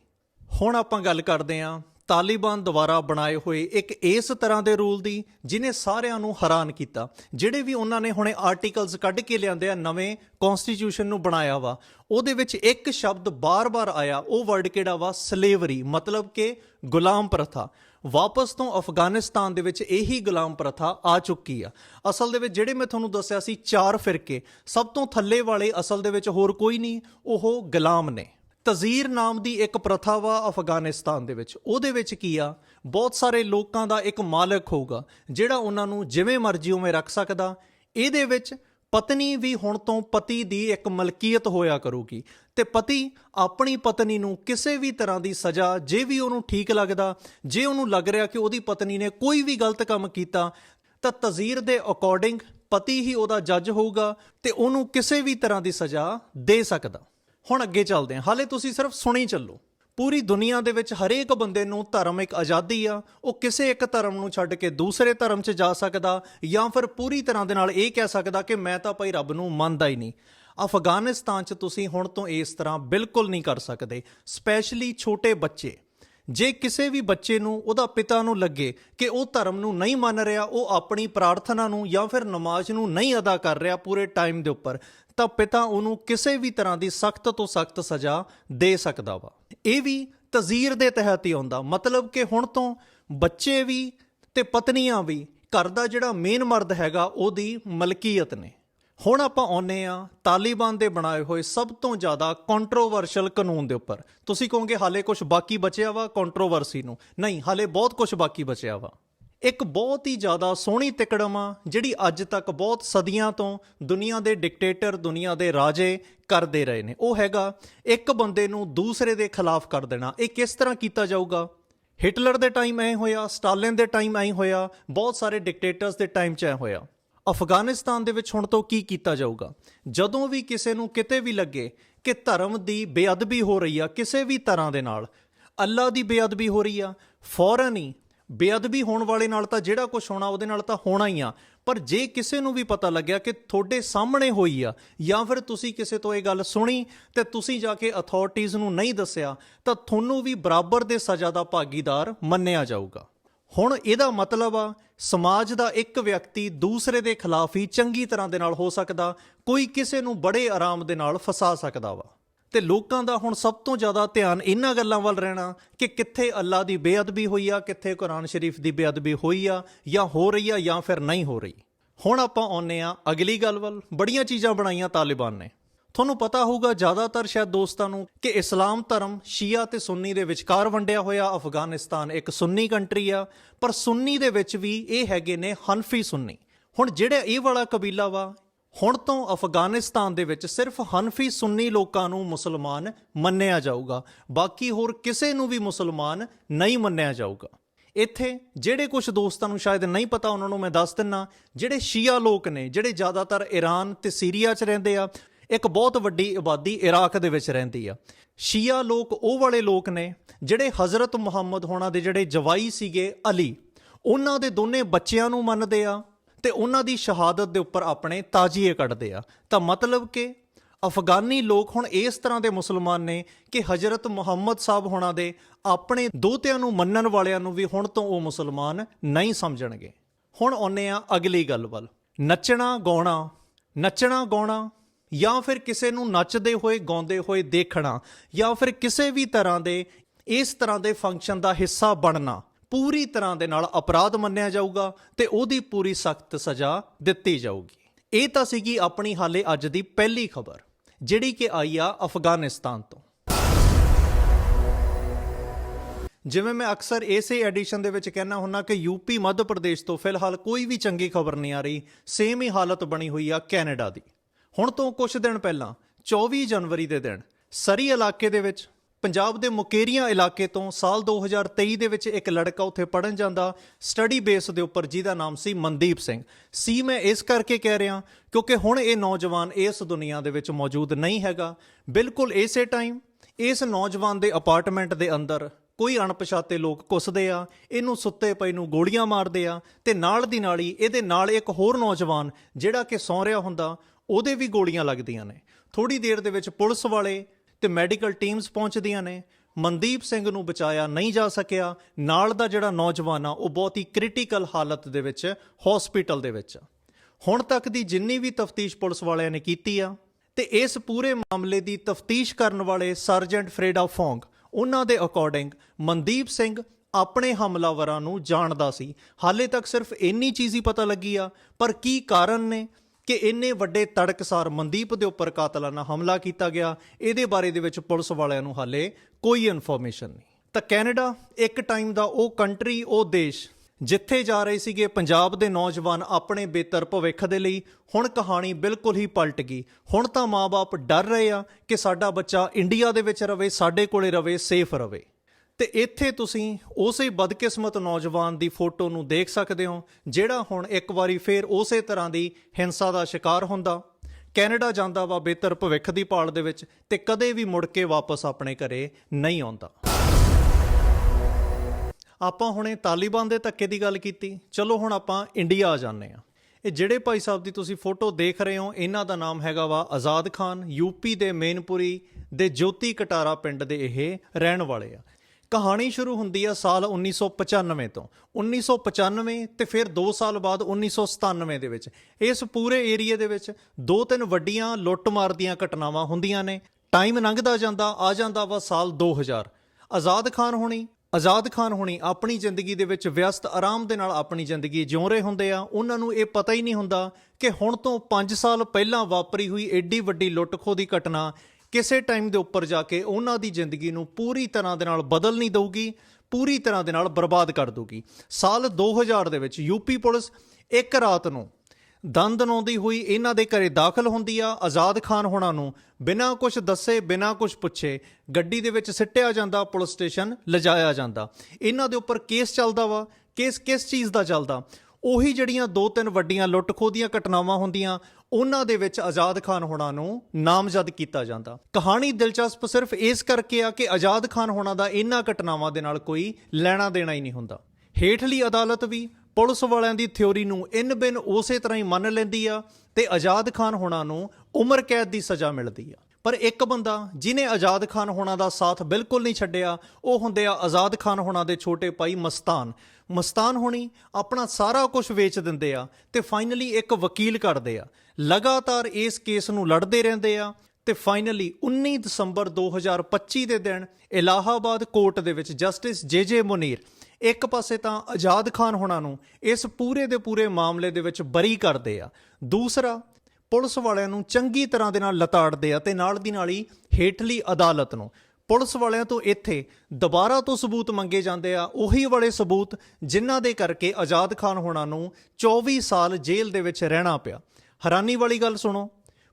ਹੁਣ ਆਪਾਂ ਗੱਲ ਕਰਦੇ ਹਾਂ ਤਾਲਿਬਾਨ ਦੁਆਰਾ ਬਣਾਏ ਹੋਏ ਇੱਕ ਇਸ ਤਰ੍ਹਾਂ ਦੇ ਰੂਲ ਦੀ, ਜਿਨੇ ਸਾਰਿਆਂ ਨੂੰ ਹੈਰਾਨ ਕੀਤਾ। ਜਿਹੜੇ ਵੀ ਉਹਨਾਂ ਨੇ ਹੁਣੇ ਆਰਟੀਕਲਸ ਕੱਢ ਕੇ ਲਿਆਂਦੇ ਆ, ਨਵੇਂ ਕਨਸਟੀਟਿਊਸ਼ਨ ਨੂੰ ਬਣਾਇਆ ਵਾ, ਉਹਦੇ ਵਿੱਚ ਇੱਕ ਸ਼ਬਦ ਬਾਰ-ਬਾਰ ਆਇਆ, ਉਹ ਵਰਡ ਕਿਹੜਾ ਵਾ? ਸਲੇਵਰੀ, ਮਤਲਬ ਕਿ ਗੁਲਾਮ ਪ੍ਰਥਾ। ਵਾਪਸ ਤੋਂ ਅਫਗਾਨਿਸਤਾਨ ਦੇ ਵਿੱਚ ਇਹੀ ਗੁਲਾਮ ਪ੍ਰਥਾ ਆ ਚੁੱਕੀ ਆ। ਅਸਲ ਦੇ ਵਿੱਚ ਜਿਹੜੇ ਮੈਂ ਤੁਹਾਨੂੰ ਦੱਸਿਆ ਸੀ, ਚਾਰ ਫਿਰਕੇ, ਸਭ ਤੋਂ ਥੱਲੇ ਵਾਲੇ ਅਸਲ ਦੇ ਵਿੱਚ ਹੋਰ ਕੋਈ ਨਹੀਂ, ਉਹ ਗੁਲਾਮ ਨੇ। ਤਜ਼ੀਰ ਨਾਮ ਦੀ ਇੱਕ ਪ੍ਰਥਾ ਵਾ ਅਫਗਾਨਿਸਤਾਨ ਦੇ ਵਿੱਚ। ਉਹਦੇ ਵਿੱਚ ਕੀ ਆ? ਬਹੁਤ ਸਾਰੇ ਲੋਕਾਂ ਦਾ ਇੱਕ ਮਾਲਕ ਹੋਊਗਾ, ਜਿਹੜਾ ਉਹਨਾਂ ਨੂੰ ਜਿਵੇਂ ਮਰਜ਼ੀ ਉਵੇਂ ਰੱਖ ਸਕਦਾ। ਇਹਦੇ ਵਿੱਚ ਪਤਨੀ ਵੀ ਹੁਣ ਤੋਂ ਪਤੀ ਦੀ ਇੱਕ ਮਲਕੀਅਤ ਹੋਇਆ ਕਰੂਗੀ। ਤੇ ਪਤੀ ਆਪਣੀ ਪਤਨੀ ਨੂੰ ਕਿਸੇ ਵੀ ਤਰ੍ਹਾਂ ਦੀ ਸਜ਼ਾ, ਜੇ ਵੀ ਉਹਨੂੰ ਠੀਕ ਲੱਗਦਾ, ਜੇ ਉਹਨੂੰ ਲੱਗ ਰਿਹਾ ਕਿ ਉਹਦੀ ਪਤਨੀ ਨੇ ਕੋਈ ਵੀ ਗਲਤ ਕੰਮ ਕੀਤਾ, ਤਾਂ ਤਜ਼ੀਰ ਦੇ ਅਕੋਰਡਿੰਗ ਪਤੀ ਹੀ ਉਹਦਾ ਜੱਜ ਹੋਊਗਾ ਤੇ ਉਹਨੂੰ ਕਿਸੇ ਵੀ ਤਰ੍ਹਾਂ ਦੀ ਸਜ਼ਾ ਦੇ ਸਕਦਾ। ਹੁਣ ਅੱਗੇ ਚੱਲਦੇ ਹਾਂ। ਹਾਲੇ ਤੁਸੀਂ ਸਿਰਫ ਸੁਣੀ ਚੱਲੋ। ਪੂਰੀ ਦੁਨੀਆ ਦੇ ਵਿੱਚ ਹਰੇਕ ਬੰਦੇ ਨੂੰ ਧਰਮ ਇੱਕ ਆਜ਼ਾਦੀ ਆ। ਉਹ ਕਿਸੇ ਇੱਕ ਧਰਮ ਨੂੰ ਛੱਡ ਕੇ ਦੂਸਰੇ ਧਰਮ 'ਚ ਜਾ ਸਕਦਾ ਜਾਂ ਫਿਰ ਪੂਰੀ ਤਰ੍ਹਾਂ ਦੇ ਨਾਲ ਇਹ ਕਹਿ ਸਕਦਾ ਕਿ ਮੈਂ ਤਾਂ ਭਾਈ ਰੱਬ ਨੂੰ ਮੰਨਦਾ ਹੀ ਨਹੀਂ। ਅਫਗਾਨਿਸਤਾਨ 'ਚ ਤੁਸੀਂ ਹੁਣ ਤੋਂ ਇਸ ਤਰ੍ਹਾਂ ਬਿਲਕੁਲ ਨਹੀਂ ਕਰ ਸਕਦੇ, ਸਪੈਸ਼ਲੀ ਛੋਟੇ ਬੱਚੇ। ਜੇ ਕਿਸੇ ਵੀ ਬੱਚੇ ਨੂੰ, ਉਹਦਾ ਪਿਤਾ ਨੂੰ ਲੱਗੇ ਕਿ ਉਹ ਧਰਮ ਨੂੰ ਨਹੀਂ ਮੰਨ ਰਿਹਾ, ਉਹ ਆਪਣੀ ਪ੍ਰਾਰਥਨਾ ਨੂੰ ਜਾਂ ਫਿਰ ਨਮਾਜ਼ ਨੂੰ ਨਹੀਂ ਅਦਾ ਕਰ ਰਿਹਾ ਪੂਰੇ ਟਾਈਮ ਦੇ ਉੱਪਰ ਤਾਂ ਪਿਤਾ ਉਹਨੂੰ ਕਿਸੇ ਵੀ ਤਰ੍ਹਾਂ ਦੀ ਸਖਤ ਤੋਂ ਸਖਤ ਸਜ਼ਾ ਦੇ ਸਕਦਾ ਵਾ। ਇਹ ਵੀ ਤਜ਼ੀਰ ਦੇ ਤਹਿਤ ਹੀ ਆਉਂਦਾ। ਮਤਲਬ ਕਿ ਹੁਣ ਤੋਂ ਬੱਚੇ ਵੀ ਤੇ ਪਤਨੀਆਂ ਵੀ, ਘਰ ਦਾ ਜਿਹੜਾ ਮੇਨ ਮਰਦ ਹੈਗਾ, ਉਹਦੀ ਮਲਕੀਅਤ ਨੇ। ਹੁਣ ਆਪਾਂ ਆਉਨੇ ਆ ਤਾਲਿਬਾਨ ਦੇ ਬਣਾਏ ਹੋਏ ਸਭ ਤੋਂ ਜ਼ਿਆਦਾ ਕੰਟਰੋਵਰਸ਼ਲ ਕਾਨੂੰਨ ਦੇ ਉੱਪਰ। ਤੁਸੀਂ ਕਹੋਗੇ, ਹਾਲੇ ਕੁਝ ਬਾਕੀ ਬਚਿਆ ਵਾ ਕੰਟਰੋਵਰਸੀ ਨੂੰ। ਨਹੀਂ, ਹਾਲੇ ਬਹੁਤ ਕੁਝ ਬਾਕੀ ਬਚਿਆ ਵਾ। ਇੱਕ ਬਹੁਤ ਹੀ ਜ਼ਿਆਦਾ ਸੋਹਣੀ ਤਿਕੜਮ ਆ, ਜਿਹੜੀ ਅੱਜ ਤੱਕ ਬਹੁਤ ਸਦੀਆਂ ਤੋਂ ਦੁਨੀਆ ਦੇ ਡਿਕਟੇਟਰ, ਦੁਨੀਆ ਦੇ ਰਾਜੇ ਕਰਦੇ ਰਹੇ ਨੇ। ਉਹ ਹੈਗਾ ਇੱਕ ਬੰਦੇ ਨੂੰ ਦੂਸਰੇ ਦੇ ਖਿਲਾਫ ਕਰ ਦੇਣਾ। ਇਹ ਕਿਸ ਤਰ੍ਹਾਂ ਕੀਤਾ ਜਾਊਗਾ? ਹਿਟਲਰ ਦੇ ਟਾਈਮ ਐ ਹੋਇਆ, ਸਟਾਲਿਨ ਦੇ ਟਾਈਮ ਐ ਹੋਇਆ, ਬਹੁਤ ਸਾਰੇ ਡਿਕਟੇਟਰਸ ਦੇ ਟਾਈਮ 'ਚ ਐ ਹੋਇਆ। ਅਫਗਾਨਿਸਤਾਨ ਦੇ ਵਿੱਚ ਹੁਣ ਤੋਂ ਕੀ ਕੀਤਾ ਜਾਊਗਾ? ਜਦੋਂ ਵੀ ਕਿਸੇ ਨੂੰ ਕਿਤੇ ਵੀ ਲੱਗੇ ਕਿ ਧਰਮ ਦੀ ਬੇਅਦਬੀ ਹੋ ਰਹੀ ਆ, ਕਿਸੇ ਵੀ ਤਰ੍ਹਾਂ ਦੇ ਨਾਲ, ਅੱਲਾ ਦੀ ਬੇਅਦਬੀ ਹੋ ਰਹੀ ਆ, ਫੌਰਨ ਹੀ ਬੇਅਦਬੀ ਹੋਣ ਵਾਲੇ ਨਾਲ ਤਾਂ ਜਿਹੜਾ ਕੁਝ ਹੋਣਾ, ਉਹਦੇ ਨਾਲ ਤਾਂ ਹੋਣਾ ਹੀ ਆ। ਪਰ ਜੇ ਕਿਸੇ ਨੂੰ ਵੀ ਪਤਾ ਲੱਗਿਆ ਕਿ ਤੁਹਾਡੇ ਸਾਹਮਣੇ ਹੋਈ ਆ, ਜਾਂ ਫਿਰ ਤੁਸੀਂ ਕਿਸੇ ਤੋਂ ਇਹ ਗੱਲ ਸੁਣੀ ਤੇ ਤੁਸੀਂ ਜਾ ਕੇ ਅਥਾਰਟੀਆਂ ਨੂੰ ਨਹੀਂ ਦੱਸਿਆ, ਤਾਂ ਤੁਹਾਨੂੰ ਵੀ ਬਰਾਬਰ ਦੇ ਸਜ਼ਾ ਦਾ ਭਾਗੀਦਾਰ ਮੰਨਿਆ ਜਾਊਗਾ। ਹੁਣ ਇਹਦਾ ਮਤਲਬ ਆ, ਸਮਾਜ ਦਾ ਇੱਕ ਵਿਅਕਤੀ ਦੂਸਰੇ ਦੇ ਖਿਲਾਫ ਹੀ ਚੰਗੀ ਤਰ੍ਹਾਂ ਦੇ ਨਾਲ ਹੋ ਸਕਦਾ, ਕੋਈ ਕਿਸੇ ਨੂੰ ਬੜੇ ਆਰਾਮ ਦੇ ਨਾਲ ਫਸਾ ਸਕਦਾ ਵਾ। ਤੇ ਲੋਕਾਂ ਦਾ ਹੁਣ ਸਭ ਤੋਂ ਜ਼ਿਆਦਾ ਧਿਆਨ ਇਹਨਾਂ ਗੱਲਾਂ ਵੱਲ ਰਹਿਣਾ ਕਿ ਕਿੱਥੇ ਅੱਲਾ ਦੀ ਬੇਅਦਬੀ ਹੋਈ ਆ, ਕਿੱਥੇ ਕੁਰਾਨ ਸ਼ਰੀਫ ਦੀ ਬੇਅਦਬੀ ਹੋਈ ਆ, ਜਾਂ ਹੋ ਰਹੀ ਆ ਜਾਂ ਫਿਰ ਨਹੀਂ ਹੋ ਰਹੀ। ਹੁਣ ਆਪਾਂ ਆਉਨੇ ਆ ਅਗਲੀ ਗੱਲ ਵੱਲ। ਬੜੀਆਂ ਚੀਜ਼ਾਂ ਬਣਾਈਆਂ ਤਾਲਿਬਾਨ ਨੇ। ਤੁਹਾਨੂੰ ਪਤਾ ਹੋਊਗਾ ਜ਼ਿਆਦਾਤਰ ਸ਼ਾਇਦ ਦੋਸਤਾਂ ਨੂੰ ਕਿ ਇਸਲਾਮ ਧਰਮ ਸ਼ੀਆ ਤੇ ਸੁੰਨੀ ਦੇ ਵਿਚਕਾਰ ਵੰਡਿਆ ਹੋਇਆ ਅਫਗਾਨਿਸਤਾਨ ਇੱਕ ਸੁੰਨੀ ਕੰਟਰੀ ਆ, ਪਰ ਸੁੰਨੀ ਦੇ ਵਿੱਚ ਵੀ ਇਹ ਹੈਗੇ ਨੇ ਹਨਫੀ ਸੁੰਨੀ। ਹੁਣ ਜਿਹੜਾ ਇਹ ਵਾਲਾ ਕਬੀਲਾ ਵਾ ਹੁਣ ਤੋਂ ਅਫਗਾਨਿਸਤਾਨ ਦੇ ਵਿੱਚ ਸਿਰਫ ਹਨਫੀ ਸੁੰਨੀ ਲੋਕਾਂ ਨੂੰ ਮੁਸਲਮਾਨ ਮੰਨਿਆ ਜਾਊਗਾ, ਬਾਕੀ ਹੋਰ ਕਿਸੇ ਨੂੰ ਵੀ ਮੁਸਲਮਾਨ ਨਹੀਂ ਮੰਨਿਆ ਜਾਊਗਾ। ਇੱਥੇ ਜਿਹੜੇ ਕੁਝ ਦੋਸਤਾਂ ਨੂੰ ਸ਼ਾਇਦ ਨਹੀਂ ਪਤਾ, ਉਹਨਾਂ ਨੂੰ ਮੈਂ ਦੱਸ ਦਿੰਨਾ, ਜਿਹੜੇ ਸ਼ੀਆ ਲੋਕ ਨੇ, ਜਿਹੜੇ ਜ਼ਿਆਦਾਤਰ ਈਰਾਨ ਤੇ ਸੀਰੀਆ 'ਚ ਰਹਿੰਦੇ ਆ, ਇੱਕ ਬਹੁਤ ਵੱਡੀ ਆਬਾਦੀ ਇਰਾਕ ਦੇ ਵਿੱਚ ਰਹਿੰਦੀ ਆ। ਸ਼ੀਆ ਲੋਕ ਉਹ ਵਾਲੇ ਲੋਕ ਨੇ, ਜਿਹੜੇ ਹਜ਼ਰਤ ਮੁਹੰਮਦ ਹੋਣਾ ਦੇ ਜਿਹੜੇ ਜਵਾਈ ਸੀਗੇ ਅਲੀ, ਉਹਨਾਂ ਦੇ ਦੋਨੇ ਬੱਚਿਆਂ ਨੂੰ ਮੰਨਦੇ ਆ ਤੇ ਉਹਨਾਂ ਦੀ ਸ਼ਹਾਦਤ ਦੇ ਉੱਪਰ ਆਪਣੇ ਤਾਜੀਏ ਕੱਢਦੇ ਆ। ਤਾਂ ਮਤਲਬ ਕਿ ਅਫਗਾਨੀ ਲੋਕ ਹੁਣ ਇਸ ਤਰ੍ਹਾਂ ਦੇ ਮੁਸਲਮਾਨ ਨੇ ਕਿ ਹਜ਼ਰਤ ਮੁਹੰਮਦ ਸਾਹਿਬ ਹੋਣਾ ਦੇ ਆਪਣੇ ਦੋਤਿਆਂ ਨੂੰ ਮੰਨਣ ਵਾਲਿਆਂ ਨੂੰ ਵੀ ਹੁਣ ਤੋਂ ਉਹ ਮੁਸਲਮਾਨ ਨਹੀਂ ਸਮਝਣਗੇ। ਹੁਣ ਆਉਨੇ ਆ ਅਗਲੀ ਗੱਲ ਵੱਲ। ਨੱਚਣਾ, ਗਾਉਣਾ ਨੱਚਣਾ, ਗਾਉਣਾ ਜਾਂ ਫਿਰ ਕਿਸੇ ਨੂੰ ਨੱਚਦੇ ਹੋਏ, ਗਾਉਂਦੇ ਹੋਏ ਦੇਖਣਾ ਜਾਂ ਫਿਰ ਕਿਸੇ ਵੀ ਤਰ੍ਹਾਂ ਦੇ ਇਸ ਤਰ੍ਹਾਂ ਦੇ ਫੰਕਸ਼ਨ ਦਾ ਹਿੱਸਾ ਬਣਨਾ। ਪੂਰੀ ਤਰ੍ਹਾਂ ਦੇ ਨਾਲ ਅਪਰਾਧ ਮੰਨਿਆ ਜਾਊਗਾ ਤੇ ਉਹਦੀ ਪੂਰੀ ਸਖਤ ਸਜ਼ਾ ਦਿੱਤੀ ਜਾਊਗੀ। ਇਹ ਤਾਂ ਸੀਗੀ ਆਪਣੀ ਹਾਲੇ ਅੱਜ ਦੀ ਪਹਿਲੀ ਖਬਰ, ਜਿਹੜੀ ਕਿ ਆਈ ਆ ਅਫਗਾਨਿਸਤਾਨ ਤੋਂ। ਜਿਵੇਂ ਮੈਂ ਅਕਸਰ ਇਸੇ ਐਡੀਸ਼ਨ ਦੇ ਵਿੱਚ ਕਹਿਣਾ ਹੁੰਨਾ ਕਿ ਯੂਪੀ ਮੱਧ ਪ੍ਰਦੇਸ਼ ਤੋਂ ਫਿਲਹਾਲ ਕੋਈ ਵੀ ਚੰਗੀ ਖਬਰ ਨਹੀਂ ਆ ਰਹੀ ਸੇਮ ਹੀ ਹਾਲਤ ਬਣੀ ਹੋਈ ਆ ਕੈਨੇਡਾ ਦੀ। ਹੁਣ ਤੋਂ ਕੁਝ ਦਿਨ ਪਹਿਲਾਂ 24 ਜਨਵਰੀ ਦੇ ਦਿਨ, ਸਰੀ ਇਲਾਕੇ ਦੇ ਵਿੱਚ ਪੰਜਾਬ ਦੇ ਮੁਕੇਰੀਆਂ ਇਲਾਕੇ ਤੋਂ ਸਾਲ 2023 ਦੇ ਵਿੱਚ ਇੱਕ ਲੜਕਾ ਉੱਥੇ ਪੜਨ ਜਾਂਦਾ ਸਟੱਡੀ ਬੇਸ ਦੇ ਉੱਪਰ, ਜਿਹਦਾ ਨਾਮ ਸੀ ਮਨਦੀਪ ਸਿੰਘ। ਸੀ ਮੈਂ ਇਸ ਕਰਕੇ ਕਹਿ ਰਿਹਾ ਕਿਉਂਕਿ ਹੁਣ ਇਹ ਨੌਜਵਾਨ ਇਸ ਦੁਨੀਆ ਦੇ ਵਿੱਚ ਮੌਜੂਦ ਨਹੀਂ ਹੈਗਾ। ਬਿਲਕੁਲ ਇਸੇ ਟਾਈਮ ਇਸ ਨੌਜਵਾਨ ਦੇ ਅਪਾਰਟਮੈਂਟ ਦੇ ਅੰਦਰ ਕੋਈ ਅਣਪਛਾਤੇ ਲੋਕ ਘੁੱਸਦੇ ਆ, ਇਹਨੂੰ ਸੁੱਤੇ ਪਏ ਨੂੰ ਗੋਲੀਆਂ ਮਾਰਦੇ ਆ ਤੇ ਨਾਲ ਦੀ ਨਾਲ ਹੀ ਇਹਦੇ ਨਾਲ ਇੱਕ ਹੋਰ ਨੌਜਵਾਨ ਜਿਹੜਾ ਕਿ ਸੌਂ ਰਿਹਾ ਹੁੰਦਾ, ਉਹਦੇ ਵੀ ਗੋਲੀਆਂ ਲੱਗਦੀਆਂ ਨੇ। ਥੋੜੀ ਦੇਰ ਦੇ ਵਿੱਚ ਪੁਲਿਸ ਵਾਲੇ ਤੇ ਮੈਡੀਕਲ ਟੀਮਸ ਪਹੁੰਚਦੀਆਂ ਨੇ। ਮਨਦੀਪ ਸਿੰਘ ਨੂੰ ਬਚਾਇਆ ਨਹੀਂ ਜਾ ਸਕਿਆ। ਨਾਲ ਦਾ ਜਿਹੜਾ ਨੌਜਵਾਨ ਆ, ਉਹ ਬਹੁਤ ਹੀ ਕ੍ਰਿਟੀਕਲ ਹਾਲਤ ਦੇ ਵਿੱਚ ਹਸਪੀਟਲ ਦੇ ਵਿੱਚ ਹੁਣ ਤੱਕ ਦੀ ਜਿੰਨੀ ਵੀ ਤਫਤੀਸ਼ ਪੁਲਿਸ ਵਾਲਿਆਂ ਨੇ ਕੀਤੀ ਆ, ਤੇ ਇਸ ਪੂਰੇ ਮਾਮਲੇ ਦੀ ਤਫਤੀਸ਼ ਕਰਨ ਵਾਲੇ ਸਰਜੈਂਟ ਫਰੇਡਾ ਫੋਂਗ, ਉਹਨਾਂ ਦੇ ਅਕੋਰਡਿੰਗ ਮਨਦੀਪ ਸਿੰਘ ਆਪਣੇ ਹਮਲਾਵਰਾਂ ਨੂੰ ਜਾਣਦਾ ਸੀ। ਹਾਲੇ ਤੱਕ ਸਿਰਫ ਇੰਨੀ ਚੀਜ਼ ਹੀ ਪਤਾ ਲੱਗੀ ਆ, ਪਰ ਕੀ ਕਾਰਨ ਨੇ ਕਿ ਇੰਨੇ ਵੱਡੇ ਤੜਕਸਾਰ ਮਨਦੀਪ ਦੇ ਉੱਪਰ ਕਾਤਲਾਨਾ ਹਮਲਾ ਕੀਤਾ ਗਿਆ। ਇਹਦੇ ਬਾਰੇ ਦੇ ਵਿੱਚ ਪੁਲਿਸ ਵਾਲਿਆਂ ਨੂੰ ਹਾਲੇ ਕੋਈ ਇਨਫੋਰਮੇਸ਼ਨ ਨਹੀਂ। ਤਾਂ ਕੈਨੇਡਾ ਇੱਕ ਟਾਈਮ ਦਾ ਉਹ ਕੰਟਰੀ, ਉਹ ਦੇਸ਼ ਜਿੱਥੇ ਜਾ ਰਹੇ ਸੀਗੇ ਪੰਜਾਬ ਦੇ ਨੌਜਵਾਨ ਆਪਣੇ ਬਿਹਤਰ ਭਵਿੱਖ ਦੇ ਲਈ, ਹੁਣ ਕਹਾਣੀ ਬਿਲਕੁਲ ਹੀ ਪਲਟ ਗਈ। ਹੁਣ ਤਾਂ ਮਾਪੇ ਡਰ ਰਹੇ ਆ ਕਿ ਸਾਡਾ ਬੱਚਾ ਇੰਡੀਆ ਦੇ ਵਿੱਚ ਰਵੇ, ਸਾਡੇ ਕੋਲੇ ਰਵੇ, ਸੇਫ ਰਵੇ। ਤੇ ਇੱਥੇ ਤੁਸੀਂ ਉਸੇ ਬਦਕਿਸਮਤ ਨੌਜਵਾਨ ਦੀ ਫੋਟੋ ਨੂੰ ਦੇਖ ਸਕਦੇ ਹੋ, ਜਿਹੜਾ ਹੁਣ ਇੱਕ ਵਾਰੀ ਫੇਰ ਉਸੇ ਤਰ੍ਹਾਂ ਦੀ ਹਿੰਸਾ ਦਾ ਸ਼ਿਕਾਰ ਹੁੰਦਾ। ਕੈਨੇਡਾ ਜਾਂਦਾ ਵਾ ਬਿਹਤਰ ਭਵਿੱਖ ਦੀ ਭਾਲ ਦੇ ਵਿੱਚ ਤੇ ਕਦੇ ਵੀ ਮੁੜ ਕੇ ਵਾਪਸ ਆਪਣੇ ਘਰੇ ਨਹੀਂ ਆਉਂਦਾ। ਆਪਾਂ ਹੁਣੇ ਤਾਲਿਬਾਨ ਦੇ ਧੱਕੇ ਦੀ ਗੱਲ ਕੀਤੀ। ਚਲੋ ਹੁਣ ਆਪਾਂ ਇੰਡੀਆ ਆ ਜਾਂਦੇ ਆ ਇਹ ਜਿਹੜੇ ਭਾਈ ਸਾਹਿਬ ਦੀ ਤੁਸੀਂ ਫੋਟੋ ਦੇਖ ਰਹੇ ਹੋ, ਇਹਨਾਂ ਦਾ ਨਾਮ ਹੈਗਾ ਵਾ ਆਜ਼ਾਦ ਖਾਨ ਯੂਪੀ ਦੇ ਮੇਨਪੁਰੀ ਦੇ ਜੋਤੀ ਕਟਾਰਾ ਪਿੰਡ ਦੇ ਇਹ ਰਹਿਣ ਵਾਲੇ ਆ। ਕਹਾਣੀ ਸ਼ੁਰੂ ਹੁੰਦੀ ਆ ਸਾਲ 1995 ਤੋਂ। 1995 ਤੇ ਫਿਰ 2 ਸਾਲ ਬਾਅਦ 1997 ਦੇ ਵਿੱਚ। ਇਸ ਪੂਰੇ ਏਰੀਆ ਦੇ ਵਿੱਚ ਦੋ ਤਿੰਨ ਵੱਡੀਆਂ ਲੁੱਟਮਾਰ ਦੀਆਂ ਘਟਨਾਵਾਂ ਹੁੰਦੀਆਂ ਨੇ। ਟਾਈਮ ਲੰਘਦਾ ਜਾਂਦਾ, ਆ ਜਾਂਦਾ ਵਾ ਸਾਲ 2000 ਆਜ਼ਾਦ ਖਾਨ ਹੋਣੀ, ਆਜ਼ਾਦ ਖਾਨ ਹੋਣੀ ਆਪਣੀ ਜ਼ਿੰਦਗੀ ਦੇ ਵਿੱਚ ਵਿਅਸਤ, ਆਰਾਮ ਦੇ ਨਾਲ ਆਪਣੀ ਜ਼ਿੰਦਗੀ ਜਿਉ ਰਹੇ ਹੁੰਦੇ ਆ। ਉਹਨਾਂ ਨੂੰ ਇਹ ਪਤਾ ਹੀ ਨਹੀਂ ਹੁੰਦਾ ਕਿ ਹੁਣ ਤੋਂ 5 ਸਾਲ ਪਹਿਲਾਂ ਵਾਪਰੀ ਹੋਈ ਐਡੀ ਵੱਡੀ ਲੁੱਟ-ਖੋਹ ਦੀ ਘਟਨਾ ਕਿਸੇ ਟਾਈਮ ਦੇ ਉੱਪਰ ਜਾ ਕੇ ਉਹਨਾਂ ਦੀ ਜ਼ਿੰਦਗੀ ਨੂੰ ਪੂਰੀ ਤਰ੍ਹਾਂ ਦੇ ਨਾਲ ਬਦਲ ਨਹੀਂ ਦਊਗੀ, ਪੂਰੀ ਤਰ੍ਹਾਂ ਦੇ ਨਾਲ ਬਰਬਾਦ ਕਰ ਦਊਗੀ। ਸਾਲ 2000 ਦੇ ਵਿੱਚ ਯੂਪੀ ਪੁਲਿਸ ਇੱਕ ਰਾਤ ਨੂੰ ਦੰਦ ਨੌਂਦੀ ਹੋਈ ਇਹਨਾਂ ਦੇ ਘਰੇ ਦਾਖਲ ਹੁੰਦੀ ਆ, ਆਜ਼ਾਦ ਖਾਨ ਹੋਣਾ ਨੂੰ ਬਿਨਾਂ ਕੁਝ ਦੱਸੇ, ਬਿਨਾਂ ਕੁਝ ਪੁੱਛੇ ਗੱਡੀ ਦੇ ਵਿੱਚ ਸਿੱਟਿਆ ਜਾਂਦਾ, ਪੁਲਿਸ ਸਟੇਸ਼ਨ ਲਿਜਾਇਆ ਜਾਂਦਾ। ਇਹਨਾਂ ਦੇ ਉੱਪਰ ਕੇਸ ਚੱਲਦਾ ਵਾ, ਕੇਸ ਕਿਸ ਚੀਜ਼ ਦਾ ਚੱਲਦਾ? ਉਹੀ ਜਿਹੜੀਆਂ ਦੋ ਤਿੰਨ ਵੱਡੀਆਂ ਲੁੱਟ ਖੋਹ ਦੀਆਂ ਘਟਨਾਵਾਂ ਹੁੰਦੀਆਂ, ਉਹਨਾਂ ਦੇ ਵਿੱਚ ਆਜ਼ਾਦ ਖਾਨ ਹੋਣਾ ਨੂੰ ਨਾਮਜ਼ਦ ਕੀਤਾ ਜਾਂਦਾ। ਕਹਾਣੀ ਦਿਲਚਸਪ ਸਿਰਫ ਇਸ ਕਰਕੇ ਆ ਕਿ ਆਜ਼ਾਦ ਖਾਨ ਹੋਣਾ ਦਾ ਇਹਨਾਂ ਘਟਨਾਵਾਂ ਦੇ ਨਾਲ ਕੋਈ ਲੈਣਾ ਦੇਣਾ ਹੀ ਨਹੀਂ ਹੁੰਦਾ। ਹੇਠਲੀ ਅਦਾਲਤ ਵੀ ਪੁਲਿਸ ਵਾਲਿਆਂ ਦੀ ਥਿਉਰੀ ਨੂੰ ਇਨ ਬਿਨ ਉਸੇ ਤਰ੍ਹਾਂ ਹੀ ਮੰਨ ਲੈਂਦੀ ਆ ਤੇ ਆਜ਼ਾਦ ਖਾਨ ਹੋਣਾ ਨੂੰ ਉਮਰ ਕੈਦ ਦੀ ਸਜ਼ਾ ਮਿਲਦੀ ਆ। ਪਰ ਇੱਕ ਬੰਦਾ ਜਿਨੇ ਆਜ਼ਾਦ ਖਾਨ ਹੋਣਾ ਦਾ ਸਾਥ ਬਿਲਕੁਲ ਨਹੀਂ ਛੱਡਿਆ, ਉਹ ਹੁੰਦੇ ਆ ਆਜ਼ਾਦ ਖਾਨ ਹੋਣਾ ਦੇ ਛੋਟੇ ਭਾਈ ਮਸਤਾਨ। ਮਸਤਾਨ ਹੋਣੀ ਆਪਣਾ ਸਾਰਾ ਕੁਝ ਵੇਚ ਦਿੰਦੇ ਆ ਤੇ ਫਾਈਨਲੀ ਇੱਕ ਵਕੀਲ ਕਰਦੇ ਆ। ਲਗਾਤਾਰ ਇਸ ਕੇਸ ਨੂੰ ਲੜਦੇ ਰਹਿੰਦੇ ਆ ਤੇ ਫਾਈਨਲੀ 19 ਦਸੰਬਰ 2025 ਦੇ ਦਿਨ ਇਲਾਹਾਬਾਦ ਕੋਰਟ ਦੇ ਵਿੱਚ ਜਸਟਿਸ ਜੇ ਜੇ ਮੁਨੀਰ ਇੱਕ ਪਾਸੇ ਤਾਂ ਆਜ਼ਾਦ ਖਾਨ ਹੋਣਾ ਨੂੰ ਇਸ ਪੂਰੇ ਦੇ ਪੂਰੇ ਮਾਮਲੇ ਦੇ ਵਿੱਚ ਬਰੀ ਕਰਦੇ ਆ। ਦੂਸਰਾ, ਪੁਲਿਸ ਵਾਲਿਆਂ ਨੂੰ ਚੰਗੀ ਤਰ੍ਹਾਂ ਦੇ ਨਾਲ ਲਤਾੜਦੇ ਆ ਤੇ ਨਾਲ ਦੀ ਨਾਲ ਹੀ ਹੇਠਲੀ ਅਦਾਲਤ ਨੂੰ। ਪੁਲਿਸ ਵਾਲਿਆਂ ਤੋਂ ਇੱਥੇ ਦੁਬਾਰਾ ਤੋਂ ਸਬੂਤ ਮੰਗੇ ਜਾਂਦੇ ਆ, ਉਹੀ ਵਾਲੇ ਸਬੂਤ ਜਿਨ੍ਹਾਂ ਦੇ ਕਰਕੇ ਆਜ਼ਾਦ ਖਾਨ ਹੋਣਾ ਨੂੰ 24 ਸਾਲ ਜੇਲ੍ਹ ਦੇ ਵਿੱਚ ਰਹਿਣਾ ਪਿਆ। ਹੈਰਾਨੀ ਵਾਲੀ ਗੱਲ ਸੁਣੋ,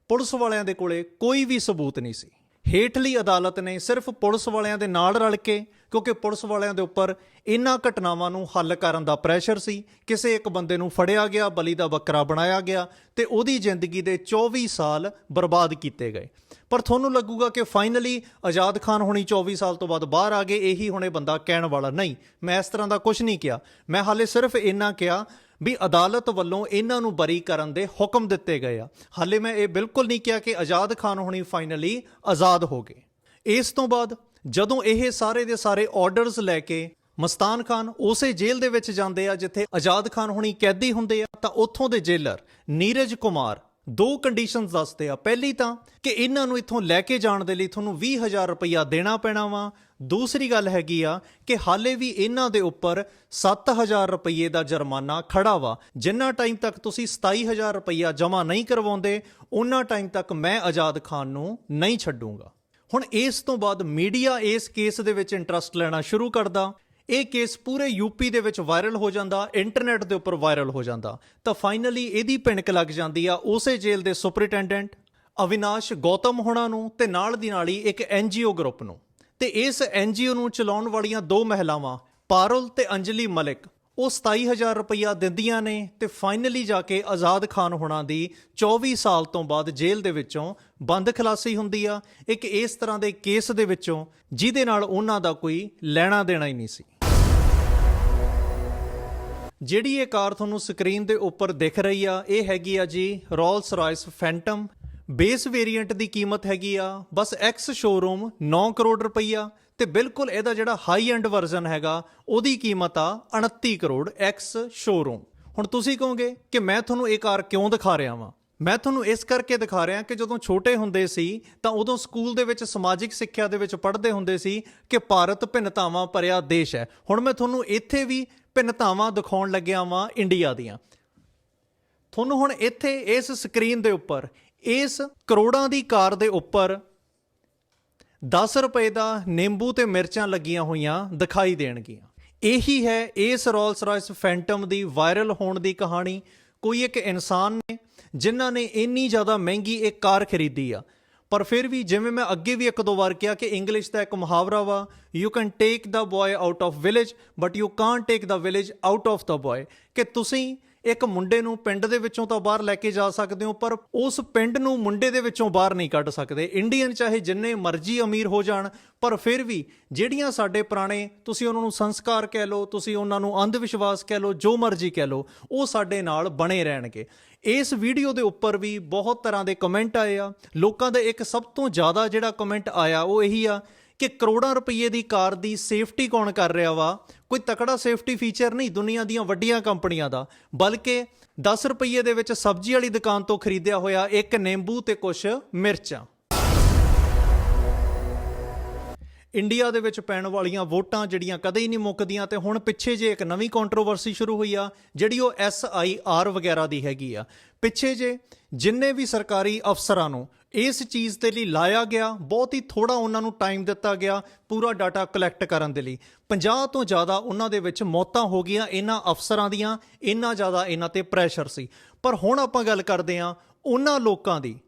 ਪੁਲਿਸ ਵਾਲਿਆਂ ਦੇ ਕੋਲੇ ਕੋਈ ਵੀ ਸਬੂਤ ਨਹੀਂ ਸੀ। ਹੇਠਲੀ ਅਦਾਲਤ ਨੇ ਸਿਰਫ ਪੁਲਿਸ ਵਾਲਿਆਂ ਦੇ ਨਾਲ ਰਲ ਕੇ, ਕਿਉਂਕਿ ਪੁਲਿਸ ਵਾਲਿਆਂ ਦੇ ਉੱਪਰ ਇਹਨਾਂ ਘਟਨਾਵਾਂ ਨੂੰ ਹੱਲ ਕਰਨ ਦਾ ਪ੍ਰੈਸ਼ਰ ਸੀ, ਕਿਸੇ ਇੱਕ ਬੰਦੇ ਨੂੰ ਫੜਿਆ ਗਿਆ, ਬਲੀ ਦਾ ਬੱਕਰਾ ਬਣਾਇਆ ਗਿਆ ਤੇ ਉਹਦੀ ਜ਼ਿੰਦਗੀ ਦੇ 24 ਸਾਲ ਬਰਬਾਦ ਕੀਤੇ ਗਏ। ਪਰ ਤੁਹਾਨੂੰ ਲੱਗੂਗਾ ਕਿ ਫਾਈਨਲੀ ਆਜ਼ਾਦ ਖਾਨ ਹੁਣੀ 24 ਸਾਲ ਤੋਂ ਬਾਅਦ ਬਾਹਰ ਆ ਗਏ, ਇਹੀ ਹੁਣੇ ਬੰਦਾ ਕਹਿਣ ਵਾਲਾ ਨਹੀਂ। ਮੈਂ ਇਸ ਤਰ੍ਹਾਂ ਦਾ ਕੁਝ ਨਹੀਂ ਕਿਹਾ। ਮੈਂ ਹਾਲੇ ਸਿਰਫ ਇੰਨਾ ਕਿਹਾ ਵੀ ਅਦਾਲਤ ਵੱਲੋਂ ਇਹਨਾਂ ਨੂੰ ਬਰੀ ਕਰਨ ਦੇ ਹੁਕਮ ਦਿੱਤੇ ਗਏ ਆ। ਹਾਲੇ ਮੈਂ ਇਹ ਬਿਲਕੁਲ ਨਹੀਂ ਕਿਹਾ ਕਿ ਆਜ਼ਾਦ ਖਾਨ ਹੁਣੀ ਫਾਈਨਲੀ ਆਜ਼ਾਦ ਹੋ ਗਏ। ਇਸ ਤੋਂ ਬਾਅਦ ਜਦੋਂ ਇਹ ਸਾਰੇ ਦੇ ਸਾਰੇ ਆਰਡਰਸ ਲੈ ਕੇ ਮਸਤਾਨ ਖਾਨ ਉਸੇ ਜੇਲ੍ਹ ਦੇ ਵਿੱਚ ਜਾਂਦੇ ਆ, ਜਿੱਥੇ ਆਜ਼ਾਦ ਖਾਨ ਹੁਣੀ ਕੈਦੀ ਹੁੰਦੇ ਆ, ਤਾਂ ਉੱਥੋਂ ਦੇ ਜੇਲਰ ਨੀਰਜ ਕੁਮਾਰ ਦੋ ਕੰਡੀਸ਼ਨਸ ਦੱਸਦੇ ਆ। ਪਹਿਲੀ ਤਾਂ ਕਿ ਇਹਨਾਂ ਨੂੰ ਇੱਥੋਂ ਲੈ ਕੇ ਜਾਣ ਦੇ ਲਈ ਤੁਹਾਨੂੰ 20000 ਰੁਪਇਆ ਦੇਣਾ ਪੈਣਾ ਵਾ। ਦੂਸਰੀ ਗੱਲ ਹੈਗੀ ਆ ਕਿ ਹਾਲੇ ਵੀ ਇਹਨਾਂ ਦੇ ਉੱਪਰ 7000 ਰੁਪਏ ਦਾ ਜੁਰਮਾਨਾ ਖੜਾ ਵਾ। ਜਿੰਨਾ ਟਾਈਮ ਤੱਕ ਤੁਸੀਂ 27000 ਰੁਪਇਆ ਜਮ੍ਹਾਂ ਨਹੀਂ ਕਰਵਾਉਂਦੇ ਉਹਨਾਂ ਟਾਈਮ ਤੱਕ ਮੈਂ ਆਜ਼ਾਦ ਖਾਨ ਨੂੰ ਨਹੀਂ ਛੱਡੂੰਗਾ। ਹੁਣ ਇਸ ਤੋਂ ਬਾਅਦ ਮੀਡੀਆ ਇਸ ਕੇਸ ਦੇ ਵਿੱਚ ਇੰਟਰਸਟ ਲੈਣਾ ਸ਼ੁਰੂ ਕਰਦਾ। ਇਹ ਕੇਸ ਪੂਰੇ ਯੂਪੀ ਦੇ ਵਿੱਚ ਵਾਇਰਲ ਹੋ ਜਾਂਦਾ, ਇੰਟਰਨੈਟ ਦੇ ਉੱਪਰ ਵਾਇਰਲ ਹੋ ਜਾਂਦਾ। ਤਾਂ ਫਾਈਨਲੀ ਇਹਦੀ ਭਿਣਕ ਲੱਗ ਜਾਂਦੀ ਆ, ਉਸੇ ਜੇਲ੍ਹ ਦੇ ਸੁਪਰਿਟੈਂਡੈਂਟ ਅਵਿਨਾਸ਼ ਗੌਤਮ ਹੋਣਾ ਨੂੰ ਤੇ ਨਾਲ ਦੀ ਨਾਲ ਹੀ ਇੱਕ ਐਨਜੀਓ ਗਰੁੱਪ ਨੂੰ। ਤੇ ਇਸ ਐਨਜੀਓ ਨੂੰ ਚਲਾਉਣ ਵਾਲੀਆਂ ਦੋ ਮਹਿਲਾਵਾਂ, ਪਾਰੁਲ ਤੇ ਅੰਜਲੀ ਮਲਿਕ, ਉਹ 27000 ਰੁਪਇਆ ਦਿੰਦੀਆਂ ਨੇ ਤੇ ਫਾਈਨਲੀ ਜਾ ਕੇ ਆਜ਼ਾਦ ਖਾਨ ਹੋਣਾ ਦੀ 24 ਸਾਲ ਤੋਂ ਬਾਅਦ ਜੇਲ੍ਹ ਦੇ ਵਿੱਚੋਂ ਬੰਦ ਖਲਾਸੀ ਹੁੰਦੀ ਆ। ਇੱਕ ਇਸ ਤਰ੍ਹਾਂ ਦੇ ਕੇਸ ਦੇ ਵਿੱਚੋਂ, ਜਿਹਦੇ ਨਾਲ ਉਹਨਾਂ ਦਾ ਕੋਈ ਲੈਣਾ ਦੇਣਾ ਹੀ ਨਹੀਂ ਸੀ। ਜਿਹੜੀ ਇਹ ਕਾਰ ਤੁਹਾਨੂੰ ਸਕਰੀਨ ਦੇ ਉੱਪਰ ਦਿਖ ਰਹੀ ਆ, ਇਹ ਹੈਗੀ ਆ ਜੀ Rolls Royce Phantom base variant ਦੀ ਕੀਮਤ ਹੈਗੀ ਆ, ਬਸ ਐਕਸ ਸ਼ੋਰੂਮ 9 ਕਰੋੜ ਰੁਪਈਆ ਤੇ ਬਿਲਕੁਲ ਇਹਦਾ ਜਿਹੜਾ ਹਾਈ ਐਂਡ ਵਰਜ਼ਨ ਹੈਗਾ, ਉਹਦੀ ਕੀਮਤ ਆ 29 ਕਰੋੜ ਐਕਸ ਸ਼ੋਰੂਮ ਹੁਣ ਤੁਸੀਂ ਕਹੋਗੇ ਕਿ ਮੈਂ ਤੁਹਾਨੂੰ ਇਹ ਕਾਰ ਕਿਉਂ ਦਿਖਾ ਰਿਹਾ ਵਾਂ? ਮੈਂ ਤੁਹਾਨੂੰ ਇਸ ਕਰਕੇ ਦਿਖਾ ਰਿਹਾ ਕਿ ਜਦੋਂ ਛੋਟੇ ਹੁੰਦੇ ਸੀ, ਤਾਂ ਉਦੋਂ ਸਕੂਲ ਦੇ ਵਿੱਚ ਸਮਾਜਿਕ ਸਿੱਖਿਆ ਦੇ ਵਿੱਚ ਪੜ੍ਹਦੇ ਹੁੰਦੇ ਸੀ ਕਿ ਭਾਰਤ ਭਿੰਨਤਾਵਾਂ ਭਰਿਆ ਦੇਸ਼ ਹੈ। ਹੁਣ ਮੈਂ ਤੁਹਾਨੂੰ ਇੱਥੇ ਵੀ ਭਿੰਨਤਾਵਾਂ ਦਿਖਾਉਣ ਲੱਗਿਆ ਵਾਂ ਇੰਡੀਆ ਦੀਆਂ। ਤੁਹਾਨੂੰ ਹੁਣ ਇੱਥੇ ਇਸ ਸਕਰੀਨ ਦੇ ਉੱਪਰ, ਇਸ ਕਰੋੜਾਂ ਦੀ ਕਾਰ ਦੇ ਉੱਪਰ 10 ਰੁਪਏ ਦਾ ਨਿੰਬੂ ਤੇ ਮਿਰਚਾਂ ਲੱਗੀਆਂ ਹੋਈਆਂ ਦਿਖਾਈ ਦੇਣਗੀਆਂ। ਇਹੀ ਹੈ ਇਸ ਰੋਲਸ ਰਾਇਸ ਫੈਂਟਮ ਦੀ ਵਾਇਰਲ ਹੋਣ ਦੀ ਕਹਾਣੀ। ਕੋਈ ਇੱਕ ਇਨਸਾਨ ਨੇ, ਜਿਨ੍ਹਾਂ ਨੇ ਇੰਨੀ ਜ਼ਿਆਦਾ ਮਹਿੰਗੀ ਇੱਕ ਕਾਰ ਖਰੀਦੀ ਆ ਪਰ ਫਿਰ ਵੀ ਜਿਵੇਂ ਮੈਂ ਅੱਗੇ ਵੀ ਇੱਕ ਦੋ ਵਾਰ ਕਿਹਾ ਕਿ ਇੰਗਲਿਸ਼ ਦਾ ਇੱਕ ਮੁਹਾਵਰਾ ਵਾ you can take the boy out of village but you can't take the village out of the boy ਕਿ ਤੁਸੀਂ ਇੱਕ ਮੁੰਡੇ ਨੂੰ ਪਿੰਡ ਦੇ ਵਿੱਚੋਂ ਤਾਂ ਬਾਹਰ ਲੈ ਕੇ ਜਾ ਸਕਦੇ ਹੋ, ਪਰ ਉਸ ਪਿੰਡ ਨੂੰ ਮੁੰਡੇ ਦੇ ਵਿੱਚੋਂ ਬਾਹਰ ਨਹੀਂ ਕੱਢ ਸਕਦੇ। ਇੰਡੀਅਨ ਚਾਹੇ ਜਿੰਨੇ ਮਰਜ਼ੀ ਅਮੀਰ ਹੋ ਜਾਣ, ਪਰ ਫਿਰ ਵੀ ਜਿਹੜੀਆਂ ਸਾਡੇ ਪੁਰਾਣੇ, ਤੁਸੀਂ ਉਹਨਾਂ ਨੂੰ ਸੰਸਕਾਰ ਕਹਿ ਲਓ, ਤੁਸੀਂ ਉਹਨਾਂ ਨੂੰ ਅੰਧ ਵਿਸ਼ਵਾਸ ਕਹਿ ਲਓ, ਜੋ ਮਰਜ਼ੀ ਕਹਿ ਲਓ, ਉਹ ਸਾਡੇ ਨਾਲ ਬਣੇ ਰਹਿਣਗੇ। ਇਸ ਵੀਡੀਓ ਦੇ ਉੱਪਰ ਵੀ ਬਹੁਤ ਤਰ੍ਹਾਂ ਦੇ ਕਮੈਂਟ ਆਏ ਆ। ਲੋਕਾਂ ਦਾ ਇੱਕ ਸਭ ਤੋਂ ਜ਼ਿਆਦਾ ਜਿਹੜਾ ਕਮੈਂਟ ਆਇਆ, ਉਹ ਇਹੀ ਆ ਕਿ ਕਰੋੜਾਂ ਰੁਪਏ ਦੀ ਕਾਰ ਦੀ ਸੇਫਟੀ ਕੌਣ ਕਰ ਰਿਹਾ ਵਾ? ਕੋਈ ਤਕੜਾ ਸੇਫਟੀ ਫੀਚਰ ਨਹੀਂ ਦੁਨੀਆ ਦੀਆਂ ਵੱਡੀਆਂ ਕੰਪਨੀਆਂ ਦਾ। ਬਲਕਿ 10 ਰੁਪਏ ਦੇ ਵਿੱਚ ਸਬਜ਼ੀ ਵਾਲੀ ਦੁਕਾਨ ਤੋਂ ਖਰੀਦਿਆ ਹੋਇਆ ਇੱਕ ਨਿੰਬੂ ਤੇ ਕੁਝ ਮਿਰਚਾਂ। ਇੰਡੀਆ ਦੇ ਵਿੱਚ ਪੈਣ ਵਾਲੀਆਂ ਵੋਟਾਂ ਜਿਹੜੀਆਂ ਕਦੇ ਹੀ ਨਹੀਂ ਮੁੱਕਦੀਆਂ ਤੇ ਹੁਣ ਪਿੱਛੇ ਜੇ ਇੱਕ ਨਵੀਂ ਕੰਟਰੋਵਰਸੀ ਸ਼ੁਰੂ ਹੋਈ ਆ, ਜਿਹੜੀ ਉਹ ਐਸ ਆਈ ਆਰ ਵਗੈਰਾ ਦੀ ਹੈਗੀ ਆ। ਪਿੱਛੇ ਜੇ ਜਿੰਨੇ ਵੀ ਸਰਕਾਰੀ ਅਫਸਰਾਂ ਨੂੰ ਇਸ ਚੀਜ਼ ਦੇ ਲਈ ਲਾਇਆ ਗਿਆ, ਬਹੁਤ ਹੀ ਥੋੜਾ ਉਹਨਾਂ ਨੂੰ ਟਾਈਮ ਦਿੱਤਾ ਗਿਆ ਪੂਰਾ ਡਾਟਾ ਕਲੈਕਟ ਕਰਨ ਦੇ ਲਈ। 50 ਤੋਂ ਜ਼ਿਆਦਾ ਉਹਨਾਂ ਦੇ ਵਿੱਚ ਮੌਤਾਂ ਹੋ ਗਈਆਂ ਇਹਨਾਂ ਅਫਸਰਾਂ ਦੀਆਂ, ਇੰਨਾ ਜ਼ਿਆਦਾ ਇਹਨਾਂ ਤੇ ਪ੍ਰੈਸ਼ਰ ਸੀ। ਪਰ ਹੁਣ ਆਪਾਂ ਗੱਲ ਕਰਦੇ ਹਾਂ ਉਹਨਾਂ ਲੋਕਾਂ ਦੀ,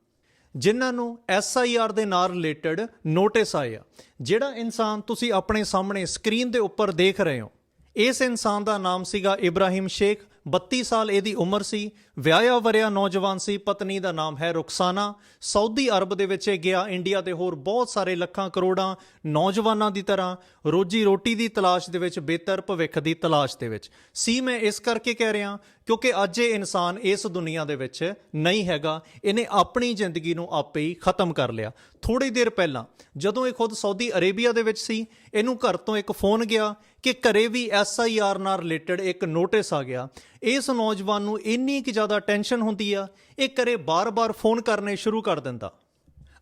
ਜਿਨ੍ਹਾਂ ਨੂੰ ਐਸਆਈਆਰ ਦੇ ਨਾਲ ਰਿਲੇਟਡ ਨੋਟਿਸ ਆਏ ਆ। ਜਿਹੜਾ ਇਨਸਾਨ ਤੁਸੀਂ ਆਪਣੇ ਸਾਹਮਣੇ ਸਕਰੀਨ ਦੇ ਉੱਪਰ ਦੇਖ ਰਹੇ ਹੋ, ਇਸ ਇਨਸਾਨ ਦਾ ਨਾਮ ਸੀਗਾ ਇਬਰਾਹਿਮ ਸ਼ੇਖ 32 ਸਾਲ ਇਹਦੀ ਉਮਰ ਸੀ, ਵਿਆਹਿਆ ਵਰਿਆ ਨੌਜਵਾਨ ਸੀ, ਪਤਨੀ ਦਾ ਨਾਮ ਹੈ ਰੁਖਸਾਨਾ। ਸਾਊਦੀ ਅਰਬ ਦੇ ਵਿੱਚ ਇਹ ਗਿਆ, ਇੰਡੀਆ ਦੇ ਹੋਰ ਬਹੁਤ ਸਾਰੇ ਲੱਖਾਂ ਕਰੋੜਾਂ ਨੌਜਵਾਨਾਂ ਦੀ ਤਰ੍ਹਾਂ ਰੋਜੀ ਰੋਟੀ ਦੀ ਤਲਾਸ਼ ਦੇ ਵਿੱਚ, ਬਿਹਤਰ ਭਵਿੱਖ ਦੀ ਤਲਾਸ਼ ਦੇ ਵਿੱਚ। ਸੀ ਮੈਂ ਇਸ ਕਰਕੇ ਕਹਿ ਰਿਹਾ ਕਿਉਂਕਿ ਅੱਜ ਇਹ ਇਨਸਾਨ ਇਸ ਦੁਨੀਆ ਦੇ ਵਿੱਚ ਨਹੀਂ ਹੈਗਾ, ਇਹਨੇ ਆਪਣੀ ਜ਼ਿੰਦਗੀ ਨੂੰ ਆਪੇ ਹੀ ਖਤਮ ਕਰ ਲਿਆ। ਥੋੜੀ ਦੇਰ ਪਹਿਲਾਂ ਜਦੋਂ ਇਹ ਖੁਦ ਸਾਊਦੀ ਅਰੇਬੀਆ ਦੇ ਵਿੱਚ ਸੀ, ਇਹਨੂੰ ਘਰ ਤੋਂ ਇੱਕ ਫੋਨ ਗਿਆ ਕਿ ਘਰੇ ਵੀ ਐਸਆਈਆਰ ਨਾਲ ਰਿਲੇਟਡ ਇੱਕ ਨੋਟਿਸ ਆ ਗਿਆ। ਇਸ ਨੌਜਵਾਨ ਨੂੰ ਇੰਨੀ ਕਿ ਜ਼ਿਆਦਾ ਟੈਨਸ਼ਨ ਹੁੰਦੀ ਆ, ਇਹ ਘਰੇ ਬਾਰ-ਬਾਰ ਫੋਨ ਕਰਨੇ ਸ਼ੁਰੂ ਕਰ ਦਿੰਦਾ।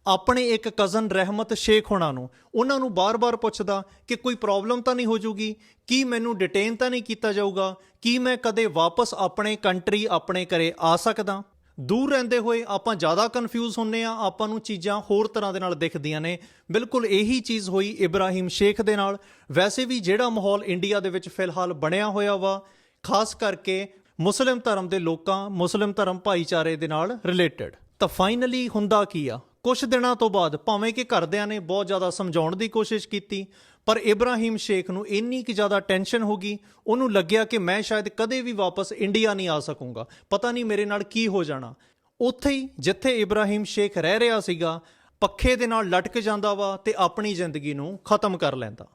ਆਪਣੇ ਇੱਕ ਕਜ਼ਨ ਰਹਿਮਤ ਸ਼ੇਖ ਹੋਣਾ ਨੂੰ, ਉਹਨਾਂ ਨੂੰ ਬਾਰ-ਬਾਰ ਪੁੱਛਦਾ ਕਿ ਕੋਈ ਪ੍ਰੋਬਲਮ ਤਾਂ ਨਹੀਂ ਹੋ ਜੂਗੀ ਕੀ ਮੈਨੂੰ ਡਿਟੇਨ ਤਾਂ ਨਹੀਂ ਕੀਤਾ ਜਾਊਗਾ? ਕੀ ਮੈਂ ਕਦੇ ਵਾਪਸ ਆਪਣੇ ਕੰਟਰੀ ਆਪਣੇ ਘਰੇ ਆ ਸਕਦਾ? ਦੂਰ ਰਹਿੰਦੇ ਹੋਏ ਆਪਾਂ ਜ਼ਿਆਦਾ ਕਨਫਿਊਜ਼ ਹੁੰਨੇ ਆ ਆਪਾਂ ਨੂੰ ਚੀਜ਼ਾਂ ਹੋਰ ਤਰ੍ਹਾਂ ਦੇ ਨਾਲ ਦਿਖਦੀਆਂ ਨੇ। ਬਿਲਕੁਲ ਇਹੀ ਚੀਜ਼ ਹੋਈ ਇਬਰਾਹੀਮ ਸ਼ੇਖ ਦੇ ਨਾਲ। ਵੈਸੇ ਵੀ ਜਿਹੜਾ ਮਾਹੌਲ ਇੰਡੀਆ ਦੇ ਵਿੱਚ ਫਿਲਹਾਲ ਬਣਿਆ ਹੋਇਆ ਵਾ, ਖਾਸ ਕਰਕੇ ਮੁਸਲਿਮ ਧਰਮ ਦੇ ਲੋਕਾਂ, ਮੁਸਲਿਮ ਧਰਮ ਭਾਈਚਾਰੇ ਦੇ ਨਾਲ ਰਿਲੇਟਡ ਤਾਂ ਫਾਈਨਲੀ ਹੁੰਦਾ ਕੀ ਆ? ਕੁਝ ਦਿਨਾਂ ਤੋਂ ਬਾਅਦ ਭਾਵੇਂ ਕਿ ਘਰਦਿਆਂ ਨੇ ਬਹੁਤ ਜ਼ਿਆਦਾ ਸਮਝਾਉਣ ਦੀ ਕੋਸ਼ਿਸ਼ ਕੀਤੀ, ਪਰ ਇਬਰਾਹੀਮ ਸ਼ੇਖ ਨੂੰ ਇੰਨੀ ਕਿ ਜ਼ਿਆਦਾ ਟੈਨਸ਼ਨ ਹੋ ਗਈ, ਉਹਨੂੰ ਲੱਗਿਆ ਕਿ ਮੈਂ ਸ਼ਾਇਦ ਕਦੇ ਵੀ ਵਾਪਸ ਇੰਡੀਆ ਨਹੀਂ ਆ ਸਕੂੰਗਾ। ਪਤਾ ਨਹੀਂ ਮੇਰੇ ਨਾਲ ਕੀ ਹੋ ਜਾਣਾ। ਉੱਥੇ ਹੀ ਜਿੱਥੇ ਇਬਰਾਹੀਮ ਸ਼ੇਖ ਰਹਿ ਰਿਹਾ ਸੀਗਾ, ਪੱਖੇ ਦੇ ਨਾਲ ਲਟਕ ਜਾਂਦਾ ਵਾ ਤੇ ਆਪਣੀ ਜ਼ਿੰਦਗੀ ਨੂੰ ਖਤਮ ਕਰ ਲੈਂਦਾ।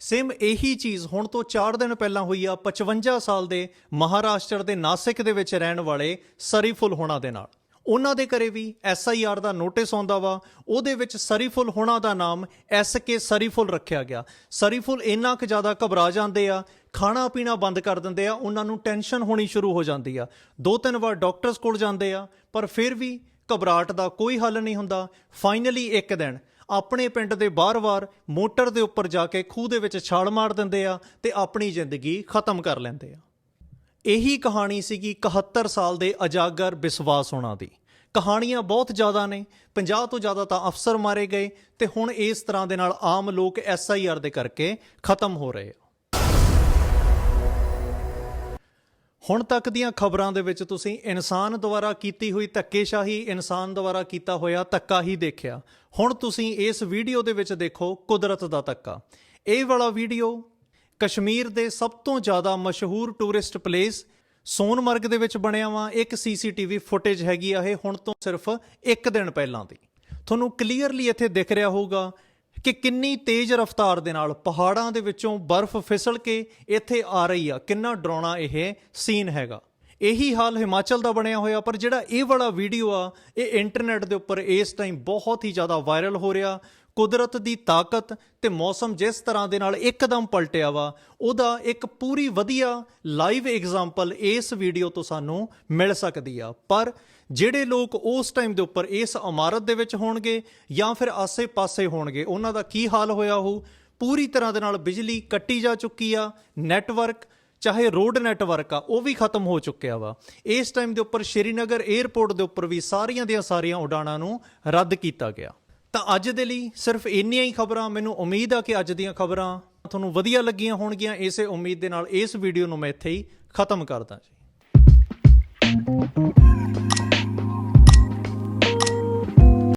ਸੇਮ ਇਹੀ ਚੀਜ਼ ਹੁਣ ਤੋਂ 4 ਦਿਨ ਪਹਿਲਾਂ ਹੋਈ ਆ 55 ਸਾਲ ਦੇ ਮਹਾਰਾਸ਼ਟਰ ਦੇ ਨਾਸਿਕ ਦੇ ਵਿੱਚ ਰਹਿਣ ਵਾਲੇ ਸਰੀਫੁਲ ਹੋਣਾ ਦੇ ਨਾਲ। ਉਹਨਾਂ ਦੇ ਘਰੇ ਵੀ ਐਸਆਈਆਰ ਦਾ ਨੋਟਿਸ ਆਉਂਦਾ ਵਾ, ਉਹਦੇ ਵਿੱਚ ਸਰੀਫੁਲ ਹੋਣਾ ਦਾ ਨਾਮ ਐਸਕੇ ਸਰੀਫੁਲ ਰੱਖਿਆ ਗਿਆ। ਸਰੀਫੁਲ ਇੰਨਾ ਕੁ ਜ਼ਿਆਦਾ ਘਬਰਾ ਜਾਂਦੇ ਆ, ਖਾਣਾ ਪੀਣਾ ਬੰਦ ਕਰ ਦਿੰਦੇ ਆ, ਉਹਨਾਂ ਨੂੰ ਟੈਨਸ਼ਨ ਹੋਣੀ ਸ਼ੁਰੂ ਹੋ ਜਾਂਦੀ ਆ। ਦੋ ਤਿੰਨ ਵਾਰ ਡਾਕਟਰਸ ਕੋਲ ਜਾਂਦੇ ਆ, ਪਰ ਫਿਰ ਵੀ ਘਬਰਾਹਟ ਦਾ ਕੋਈ ਹੱਲ ਨਹੀਂ ਹੁੰਦਾ। ਫਾਈਨਲੀ ਇੱਕ ਦਿਨ ਆਪਣੇ ਪਿੰਡ ਦੇ ਬਾਰ-ਬਾਰ ਮੋਟਰ ਦੇ ਉੱਪਰ ਜਾ ਕੇ ਖੂਹ ਦੇ ਵਿੱਚ ਛਾਲ ਮਾਰ ਦਿੰਦੇ ਆ ਤੇ ਆਪਣੀ ਜ਼ਿੰਦਗੀ ਖਤਮ ਕਰ ਲੈਂਦੇ ਆ। ਇਹੀ ਕਹਾਣੀ ਸੀਗੀ 71 ਸਾਲ ਦੇ ਅਜਾਗਰ ਵਿਸ਼ਵਾਸ ਹੋਣਾ ਦੀ। ਕਹਾਣੀਆਂ ਬਹੁਤ ਜ਼ਿਆਦਾ ਨੇ। 50 ਤੋਂ ਜ਼ਿਆਦਾ ਤਾਂ ਅਫਸਰ ਮਾਰੇ ਗਏ ਤੇ ਹੁਣ ਇਸ ਤਰ੍ਹਾਂ ਦੇ ਨਾਲ ਆਮ ਲੋਕ ਐਸਆਈਆਰ ਦੇ ਕਰਕੇ ਖਤਮ ਹੋ ਰਹੇ ਆ। ਹੁਣ ਤੱਕ ਦੀਆਂ ਖਬਰਾਂ ਦੇ ਵਿੱਚ ਤੁਸੀਂ ਇਨਸਾਨ ਦੁਆਰਾ ਕੀਤੀ ਹੋਈ ਧੱਕੇਸ਼ਾਹੀ, ਇਨਸਾਨ ਦੁਆਰਾ ਕੀਤਾ ਹੋਇਆ ਧੱਕਾ ਹੀ ਦੇਖਿਆ। ਹੁਣ ਤੁਸੀਂ ਇਸ ਵੀਡੀਓ ਦੇ ਵਿੱਚ ਦੇਖੋ ਕੁਦਰਤ ਦਾ ਧੱਕਾ। ਇਹ ਵਾਲਾ ਵੀਡੀਓ ਕਸ਼ਮੀਰ ਦੇ ਸਭ ਤੋਂ ਜ਼ਿਆਦਾ ਮਸ਼ਹੂਰ ਟੂਰਿਸਟ ਪਲੇਸ ਸੋਨਮਰਗ ਦੇ ਵਿੱਚ ਬਣਿਆ ਵਾ, ਇੱਕ ਸੀਸੀਟੀਵੀ ਫੁਟੇਜ ਹੈਗੀ ਆ ਇਹ, ਹੁਣ ਤੋਂ ਸਿਰਫ ਇੱਕ ਦਿਨ ਪਹਿਲਾਂ ਦੀ। ਤੁਹਾਨੂੰ ਕਲੀਅਰਲੀ ਇੱਥੇ ਦਿਖ ਰਿਹਾ ਹੋਊਗਾ ਕਿ ਕਿੰਨੀ ਤੇਜ਼ ਰਫ਼ਤਾਰ ਦੇ ਨਾਲ ਪਹਾੜਾਂ ਦੇ ਵਿੱਚੋਂ ਬਰਫ਼ ਫਿਸਲ ਕੇ ਇੱਥੇ ਆ ਰਹੀ ਆ। ਕਿੰਨਾ ਡਰਾਉਣਾ ਇਹ ਸੀਨ ਹੈਗਾ। ਇਹੀ ਹਾਲ ਹਿਮਾਚਲ ਦਾ ਬਣਿਆ ਹੋਇਆ, ਪਰ ਜਿਹੜਾ ਇਹ ਵਾਲਾ ਵੀਡੀਓ ਆ, ਇਹ ਇੰਟਰਨੈਟ ਦੇ ਉੱਪਰ ਇਸ ਟਾਈਮ ਬਹੁਤ ਹੀ ਜ਼ਿਆਦਾ ਵਾਇਰਲ ਹੋ ਰਿਹਾ। ਕੁਦਰਤ ਦੀ ਤਾਕਤ ਤੇ ਮੌਸਮ ਜਿਸ ਤਰ੍ਹਾਂ ਦੇ ਨਾਲ ਇੱਕਦਮ ਪਲਟਿਆ ਵਾ, ਉਹਦਾ ਇੱਕ ਪੂਰੀ ਵਧੀਆ ਲਾਈਵ ਐਗਜ਼ਾਮਪਲ ਇਸ ਵੀਡੀਓ ਤੋਂ ਸਾਨੂੰ ਮਿਲ ਸਕਦੀ ਆ। ਪਰ ਜਿਹੜੇ ਲੋਕ ਉਸ ਟਾਈਮ ਦੇ ਉੱਪਰ ਇਸ ਇਮਾਰਤ ਦੇ ਵਿੱਚ ਹੋਣਗੇ ਜਾਂ ਫਿਰ ਆਸੇ-ਪਾਸੇ ਹੋਣਗੇ, ਉਹਨਾਂ ਦਾ ਕੀ ਹਾਲ ਹੋਇਆ ਹੋਊ? ਪੂਰੀ ਤਰ੍ਹਾਂ ਦੇ ਨਾਲ ਬਿਜਲੀ ਕੱਟੀ ਜਾ ਚੁੱਕੀ ਆ ਨੈਟਵਰਕ ਚਾਹੇ ਰੋਡ ਨੈਟਵਰਕ ਆ, ਉਹ ਵੀ ਖਤਮ ਹੋ ਚੁੱਕਿਆ ਵਾ। ਇਸ ਟਾਈਮ ਦੇ ਉੱਪਰ ਸ਼੍ਰੀਨਗਰ 에ਅਰਪੋਰਟ ਦੇ ਉੱਪਰ ਵੀ ਸਾਰੀਆਂ ਦੀਆਂ ਸਾਰੀਆਂ ਉਡਾਣਾਂ ਨੂੰ ਰੱਦ ਕੀਤਾ ਗਿਆ। ਤਾਂ ਅੱਜ ਦੇ ਲਈ ਸਿਰਫ ਇੰਨੀਆਂ ਹੀ ਖਬਰਾਂ, ਮੈਨੂੰ ਉਮੀਦ ਆ ਕਿ ਅੱਜ ਦੀਆਂ ਖਬਰਾਂ ਤੁਹਾਨੂੰ ਵਧੀਆ ਲੱਗੀਆਂ ਹੋਣਗੀਆਂ। ਇਸੇ ਉਮੀਦ ਦੇ ਨਾਲ ਇਸ ਵੀਡੀਓ ਨੂੰ ਮੈਂ ਇੱਥੇ ਹੀ ਖਤਮ ਕਰਦਾ ਜੀ।